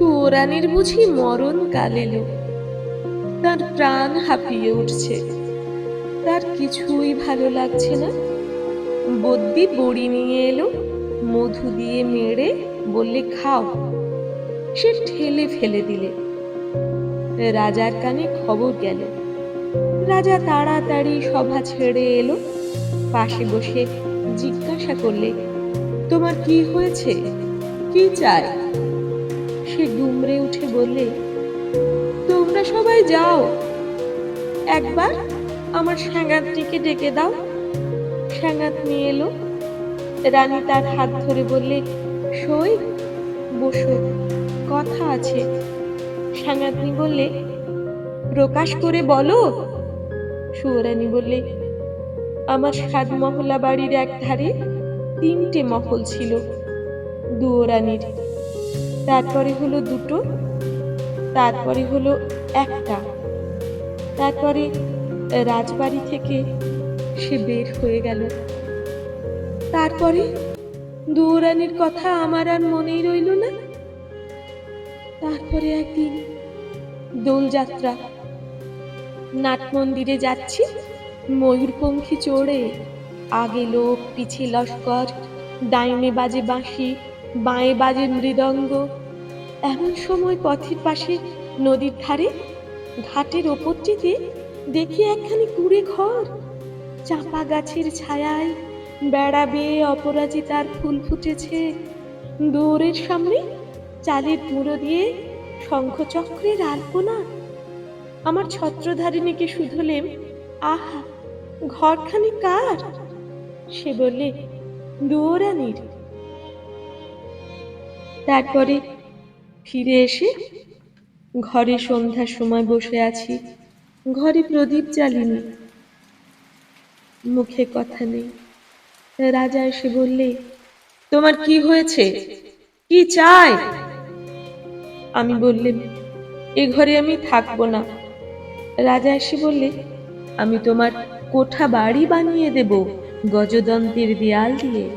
সুরানির বুঝি মরণ কাল এলো তার প্রাণ হাঁপিয়ে উঠছে। তার কিছুই ভালো লাগছে না। বদ্যি বড়ি নিয়ে এলো, মধু দিয়ে মেরে বললে, খাও। সে ঠেলে ফেলে দিলে। রাজার কানে খবর গেল। রাজা তাড়াতাড়ি সভা ছেড়ে এলো। পাশে বসে জিজ্ঞাসা করলে, তোমার কি হয়েছে? কি উঠে বললে, তোমরা সবাই যাও। একবার আমার সাঙ্গাতটিকে ডেকে দাও। সাঙ্গাত নিয়ে এলো। রানী তার হাত ধরে বললে, সই, বসো, কথা আছে। সাঙ্গাতনি বললে, প্রকাশ করে বলো। সুয়রানী বললে, আমার সাত মহলা বাড়ির এক ধারে তিনটে মহল ছিল। দুয়োরানির তারপরে হলো দুটো, তারপরে হলো একটা। তারপরে রাজবাড়ি থেকে সে বের হয়ে গেল। তারপরে দুয়োরানির কথা আমার আর মনেই রইল না। তারপরে একদিন দোলযাত্রা। নাট মন্দিরে যাচ্ছি, ময়ূরপঙ্খী চড়ে, আগে লোক পিছে লস্কর, ডাইনে বাজে বাঁশি বাঁয়ে বাজে মৃদঙ্গ। এমন সময় পথের পাশে নদীর ধারে, ঘাটের ওপরটিতে দেখি একখানি কুড়ে ঘর। চাপা গাছের ছায়ায় বেড়া বেয়ে অপরাজিতার ফুল ফুটেছে। দৌড়ের সামনে চালের মুড়ো দিয়ে শঙ্খচক্রের আলপনা। আমার ছত্রধারিণীকে শুধলেম, আহা, ঘরখানি কার? সে বললে, দুয়োরানির। তারপরে ফিরে এসে ঘরে সন্ধ্যার সময় বসে আছি। ঘরে প্রদীপ জ্বালিনি। মুখে কথা নেই। রাজা এসে বললে, তোমার কি হয়েছে? কি চাই? আমি বললেন এ ঘরে আমি থাকব না। রাজা এসে বললে, আমি তোমার কোঠা বাড়ি বানিয়ে দেব গজদন্তের দেয়াল দিয়ে।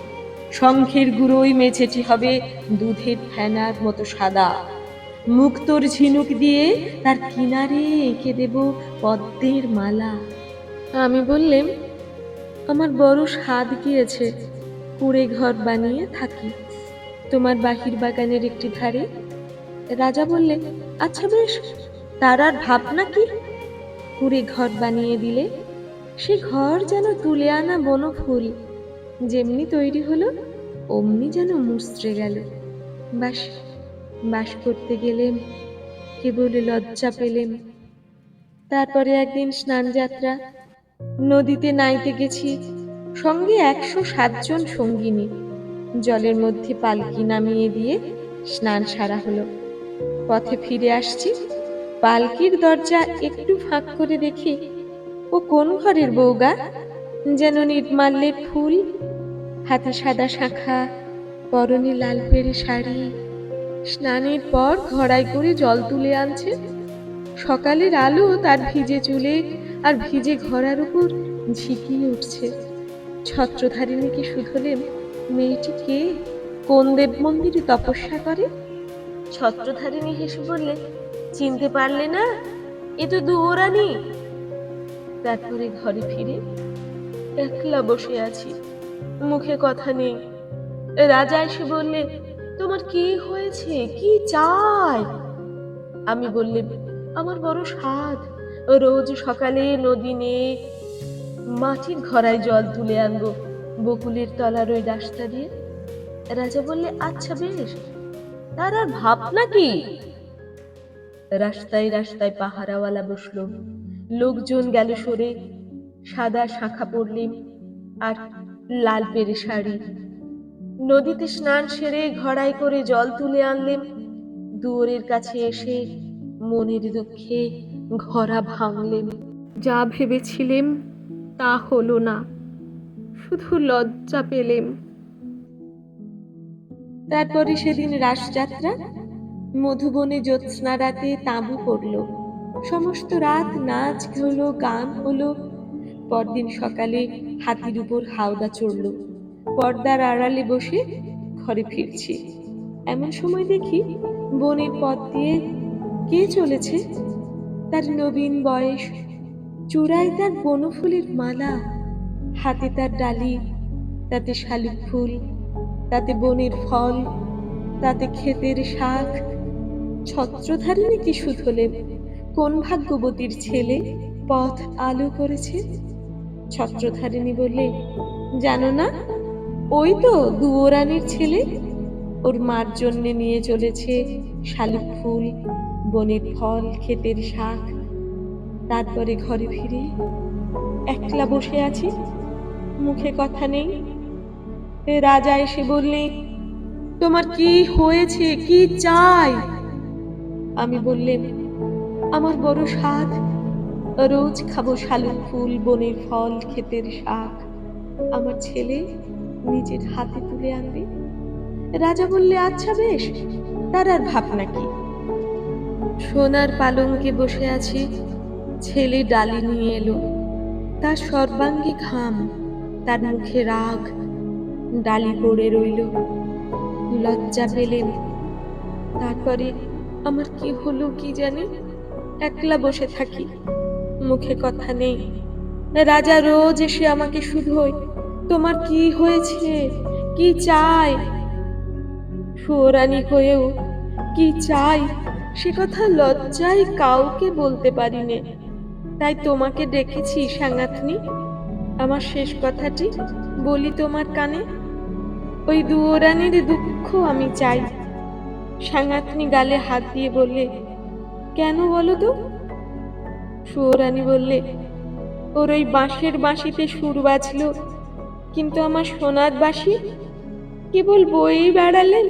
শঙ্খের গুঁড়োই মেঝেটি হবে দুধের ফেনার মতো সাদা। মুক্তোর ঝিনুক দিয়ে তার কিনারে এঁকে দেব পদ্মের মালা। আমি বললেম, আমার বড় স্বাদ গিয়েছে, কুড়ে ঘর বানিয়ে থাকি। তোমার বাহির বাগানের একটি ধারে? রাজা বললে আচ্ছা বেশ, তার আর ভাবনা কি? কুড়ে ঘর বানিয়ে দিলে, সে ঘর যেন তুলে আনা বনফুল যেমনি তৈরি হলো, অমনি যেন মুচড়ে গেল। বাস বাস করতে গেলেম কেবল লজ্জা পেলেম তারপরে একদিন স্নান যাত্রা নদীতে নাইতে গেছি, সঙ্গে একশো সাতজন সঙ্গিনী। জলের মধ্যে পালকি নামিয়ে দিয়ে স্নান সারা হলো। পথে ফিরে আসছি, পালকির দরজা একটু ফাঁক করে দেখি, ও কোন ঘরের বউগা? যেন নির্মাল্যের ফুল, হাতে সাদা শাখা, পরনে লাল পেরে শাড়ি, স্নানের পর ঘড়াই করে জল তুলে আনছে। সকালের আলো তার ভিজে চুলে আর ভিজে ঘোড়ার উপর ঝিকিয়ে উঠছে। ছত্রধারিণীকে শুধলেন, মেয়েটি কে? কোন দেব মন্দিরে তপস্যা করে? ছত্রধারিণী হেসে বললে চিনতে পারলে না, এ তো দুয়োরানি। তারপরে ঘরে ফিরে একলা বসে আছি। মুখে কথা নেই। রাজা এসে বললে, তোমার কি হয়েছে? কি চাই? আমি বললে, আমার বড় স্বাদ। রোজ সকালে নদী নিয়ে মাটির ঘরায় জল তুলে আনব। বকুলের তলার ওই রাস্তা দিয়ে? রাজা বললে আচ্ছা বেশ। তার আর ভাবনা কি? রাস্তায় রাস্তায় পাহারাওয়ালা বসল। লোকজন গেল সরে। সাদা শাখা পরলিম আর লাল পেরে শাড়ি। নদীতে স্নান সেরে ঘড়াই করে জল তুলে আনলেম। দুয়ারের কাছে এসে মনের দুঃখে ঘরা ভাঙলেন যা ভেবেছিলেম তা হলো না, শুধু লজ্জা পেলেম। তারপরে সেদিন রাসযাত্রা, মধুবনে জ্যোৎস্না রাতে তাঁবু পড়ল। সমস্ত রাত নাচ হলো, গান হলো পরদিন সকালে হাতির উপর হাওদা চড়ল। পর্দার আড়ালে বসে ঘরে ফিরছি। এমন সময় দেখি বনের পথ দিয়ে কে চলেছে? তার নবীন বয়স, চূড়ায় তার বনফুলের মালা, হাতে তার ডালি, তাতে শালিক ফুল, তাতে বনের ফল, তাতে ক্ষেতের শাক। ছত্রধারিণী কি সুধলে কোন ভাগ্যবতীর ছেলে পথ আলো করেছে? ছত্রধারিণী বললে, জানো না, ওই তো দুয়োরানির ছেলে। ওর মার জন্যে নিয়ে চলেছে শালুক ফুল, বনের ফল, ক্ষেতের শাক। তারপরে ঘরে ফিরে একলা বসে আছি, মুখে কথা নেই। রাজা এসে বললে, তোমার কি হয়েছে? কি চাই? আমি বললেন আমার বড় স্বাদ রোজ খাব শালুক ফুল, বনের ফল, ক্ষেতের শাক। আমার ছেলে নিজের হাতে তুলে আনবে। রাজা বললে আচ্ছা বেশ, তার আর ভাবনা কি? সোনার পালঙ্কে বসে আছি, ছেলে ডালি নিয়ে এলো। তার সর্বাঙ্গে ঘাম, তার মুখে রাগ, ডালি পড়ে রইল। লজ্জা পেলেন। তারপরে, আমার কি হলো কি জানি? একলা বসে থাকি। মুখে কথা নেই। রাজা রোজ এসে আমাকে শুধোয় তোমার কি হয়েছে? কি চাই? সুরানি হয়েও, কি চাই? সে কথা লজ্জায় কাউকে বলতে পারিনে। তাই তোমাকে ডেকেছি সাঙ্গাতনি আমার শেষ কথাটি বলি তোমার কানে। ওই দুয়োরানির দুঃখ আমি চাই। সাঙ্গাতনি গালে হাত দিয়ে বললে, কেন বলো তো? সুয়োরানী বললে, ওর ওই বাঁশের বাঁশিতে সুর বাজল। কিন্তু আমার সোনার বাঁশি কেবল বই বেড়ালেন,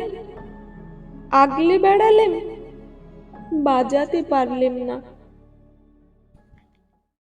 আগলে বেড়ালেন, বাজাতে পারলেন না।